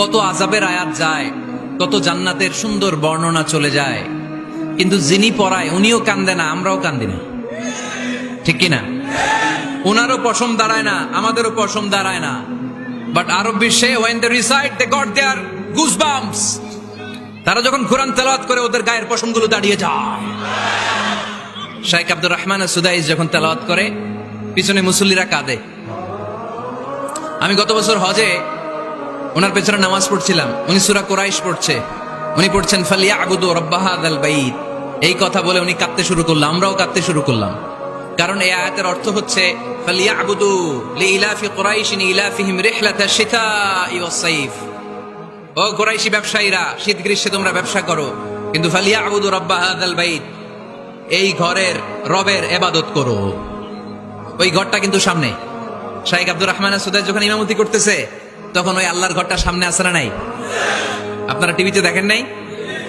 কত আজাবের আয়াত যায়, কত জান্নাতের সুন্দর বর্ণনা চলে যায়। কিন্তু যিনি পড়ায় উনিও কান্দে না, আমরাও কান্দি না। ঠিক কিনা? ওনারও পশম দাঁড়ায় না, আমাদেরও পশম দাঁড়ায় না। বাট আরব বিশ্বে when they reside they got their Goodge তারা যখন কোরআন তেলাওয়াত করে, ওদের গায়ের পশমগুলো দাঁড়িয়ে যায়। শাইখ আব্দুর রহমান সুদাইস যখন তেলাওয়াত করে, পিছনে মুসল্লিরা কাঁদে। আমি গত বছর হজে ওনার পেছনে নামাজ পড়ছিলাম। উনি সুরা কোরাইশ পড়ছে। উনি পড়ছেন ফালিয়া আগুদু রব্বাহাদ আল বাইত। এই কথা বলে উনি কাঁদতে শুরু করলাম আমরাও কাঁদতে শুরু করলাম। কারণ এই আয়াতের অর্থ হচ্ছে ফালিয়া আগুদু লিইলাফি কোরাইশিন ইলাফিহিম রিহলাতা শিতাই ওয়াস ও কোরাইশি ব্যবসায়ীরা, শীত গ্রীষ্মে তোমরা ব্যবসা করো, কিন্তু ফালিয়া আবুদু রব্বা হাদাল বাইত। এই ঘরের রবের এবাদত করো। ওই ঘরটা কিন্তু সামনে। শাইখ আব্দুর রহমান সুদাই যখন ইমামতি করতেছে তখন ওই আল্লাহর ঘরটা সামনে আসে না নাই? আপনারা টিভিতে দেখেন নাই?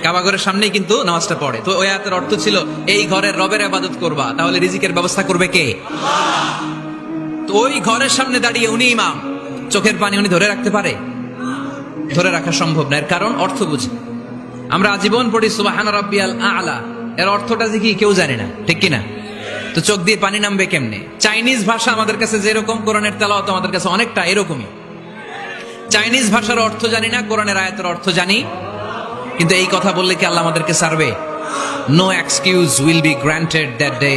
কাবাঘরের সামনেই কিন্তু নামাজটা পড়ে। তো ওই আয়াতের অর্থ ছিল, এই ঘরের রবের আবাদত করবা। তাহলে রিজিকের ব্যবস্থা করবে কে? তো ওই ঘরের সামনে দাঁড়িয়ে উনি ইমাম। চোখের পানি উনি ধরে রাখতে পারে? ধরে রাখা সম্ভব না। এর কারণ অর্থ বুঝে। আমরা আজীবন পড়ি, সুবাহান রব্বিয়াল আলা। এর অর্থটা যে কি কেউ জানে না। ঠিক কিনা? তো চোখ দিয়ে পানি নামবে কেমনে? চাইনিজ ভাষা আমাদের কাছে যেরকম, কোরআনের তেলাওয়াত আমাদের কাছে অনেকটা এরকমই। চাইনিজ ভাষার অর্থ জানি না, কোরআনের আয়াতের অর্থ জানি। কিন্তু এই কথা বললে কি আল্লাহ আমাদেরকে সারবে no excuse will be granted that day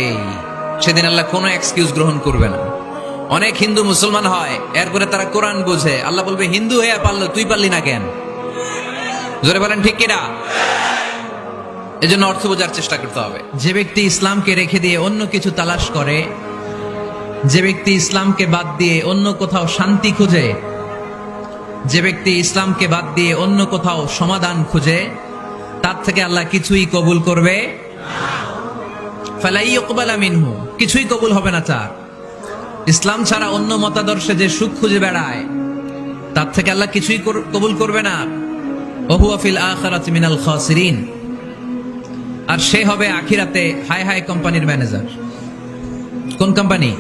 সেদিন আল্লাহ কোনো এক্সকিউজ গ্রহণ করবে না। অনেক হিন্দু মুসলমান হয়, এরপরে তারা কোরআন বোঝে। আল্লাহ বলবে, হিন্দু হয়ে পারল, তুই পারলি না কেন? জোরে বলেন, ঠিক কিনা? এজন্য অর্থ বোঝার চেষ্টা করতে হবে। যে ব্যক্তি ইসলামকে রেখে দিয়ে অন্য কিছু তালাশ করে, যে ব্যক্তি ইসলামকে বাদ দিয়ে অন্য কোথাও শান্তি খুঁজে যে ব্যক্তি ইসলামকে বাদ দিয়ে অন্য কোথাও সমাধান খুঁজে, তার থেকে আল্লাহ কিছুই কবুল করবে মিনহু, কিছুই কবুল হবে না তার। ইসলাম ছাড়া অন্য মতাদর্শে যে সুখ খুঁজে বেড়ায়, তার থেকে আল্লাহ কিছুই কবুল করবে না। ওহুয়া ফিল আখিরাতি মিনাল খাসিরিন। আর সে হবে আখিরাতে হাই হাই কোম্পানির ম্যানেজার। কোন কোম্পানি?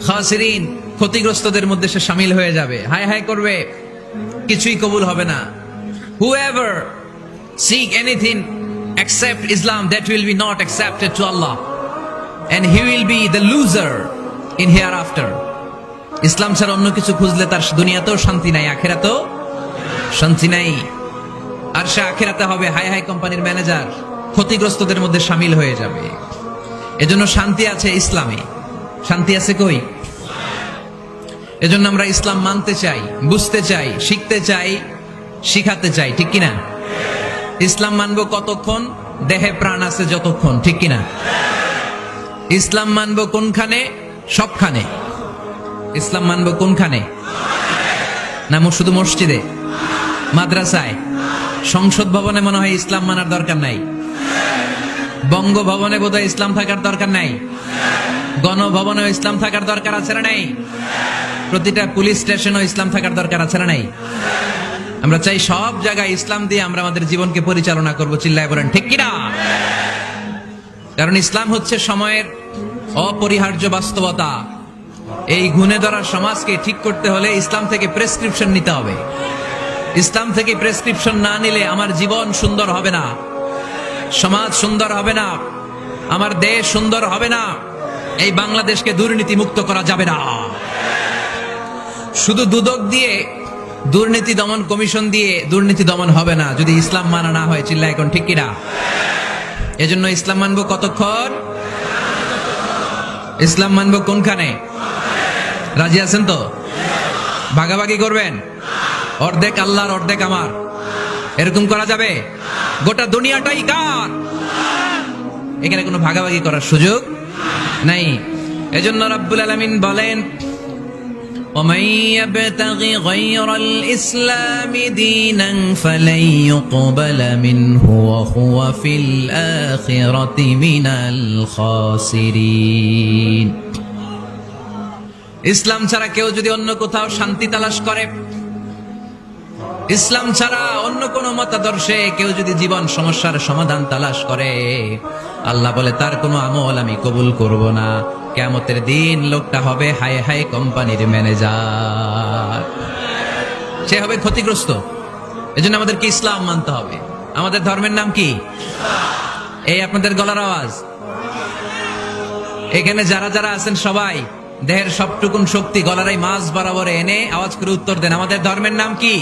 খাসিরিন। ক্ষতিগ্রস্তদের মধ্যে সে সামিল হয়ে যাবে। হাই হাই করবে। কিছুই কবুল হবে না। Whoever seek anything except Islam, that will be not accepted to and he will be the loser in in after Islam ছাড়া অন্য কিছু খুঁজলে তার দুনিয়াতেও শান্তি নাই, আখেরাতেও শান্তি নাই। আর সে আখেরাতে হবে। হাই হাই কোম্পানির ম্যানেজার, ক্ষতিগ্রস্তদের মধ্যে সামিল হয়ে যাবে। এজন্য শান্তি আছে ইসলামে। শান্তি আছে কই? এজন্য আমরা ইসলাম মানতে চাই, বুঝতে চাই, শিখতে চাই, শিখাতে চাই, ঠিক কিনা? ইসলাম মানবো কতক্ষণ? দেহে প্রাণ আছে যতক্ষণ, ঠিক কিনা? ইসলাম মানবো কোনখানে? সবখানে। ইসলাম মানবো কোনখানে? না শুধু মসজিদে? মাদ্রাসায়? সংসদ ভবনে মনে হয় ইসলাম মানার দরকার নাই। বঙ্গভবনে বোধহয় ইসলাম থাকার দরকার নাই। গণভবনে ইসলাম থাকার দরকার আছে না নাই? প্রতিটা পুলিশ স্টেশনও ইসলাম থাকার দরকার আছে না নাই? আমরা চাই সব জায়গায় ইসলাম দিয়ে আমরা আমাদের জীবনকে পরিচালনা করব, চিল্লায় বলেন, ঠিক কিনা? কারণ ইসলাম হচ্ছে সময়ের অপরিহার্য বাস্তবতা। এই গুণে ধরা সমাজকে ঠিক করতে হলে ইসলাম থেকে প্রেসক্রিপশন নিতে হবে। ইসলাম থেকে প্রেসক্রিপশন না নিলে আমার জীবন সুন্দর হবে না। সমাজ সুন্দর হবে না। আমার দেশ সুন্দর হবে না। এই বাংলাদেশকে দুর্নীতি মুক্ত করা যাবে না। শুধু দুদক দিয়ে দুর্নীতি দমন কমিশন দিয়ে দুর্নীতি দমন হবে না, যদি ইসলাম মানা না হয় চিল্লা এখন, ঠিক কিনা? এজন্য ইসলাম মানবো কতক্ষণ? ইসলাম মানবো কোনখানে? রাজি আছেন তো? ভাগাভাগি করবেন? অর্ধেক আল্লাহর, অর্ধেক আমার। এরকম করা যাবে? গোটা দুনিয়াটাই কার? এখানে কোনো ভাগাভাগি করার সুযোগ নাই। এজন্য রাব্বুল আলামিন বলেন ومن يبتغ غير الإسلام دينا فلن يقبل منه وهو في الآخرة من الخاسرين ইসলাম ছাড়া কেউ যদি অন্য কোথাও শান্তি তালাশ করে ইসলাম ছাড়া অন্য কোন মতাদর্শে কেউ যদি জীবন সমস্যার সমাধান তালাশ করে, আল্লাহ বলে, তার কোনো আমল আমি কবুল করব না। কেমতের দিন লোকটা হবে হাই হাই কোম্পানির ম্যানেজার। সে হবে ক্ষতিগ্রস্ত। এজন্য আমাদেরকে ইসলাম মানতে হবে। আমাদের ধর্মের নাম কি? এই আপনাদের গলার আওয়াজ। এখানে যারা যারা আছেন সবাই দেহের সবটুকুন শক্তি গলার এই মাছ বরাবর এনে আওয়াজ করে উত্তর দেন। আমাদের ধর্মের নাম কি?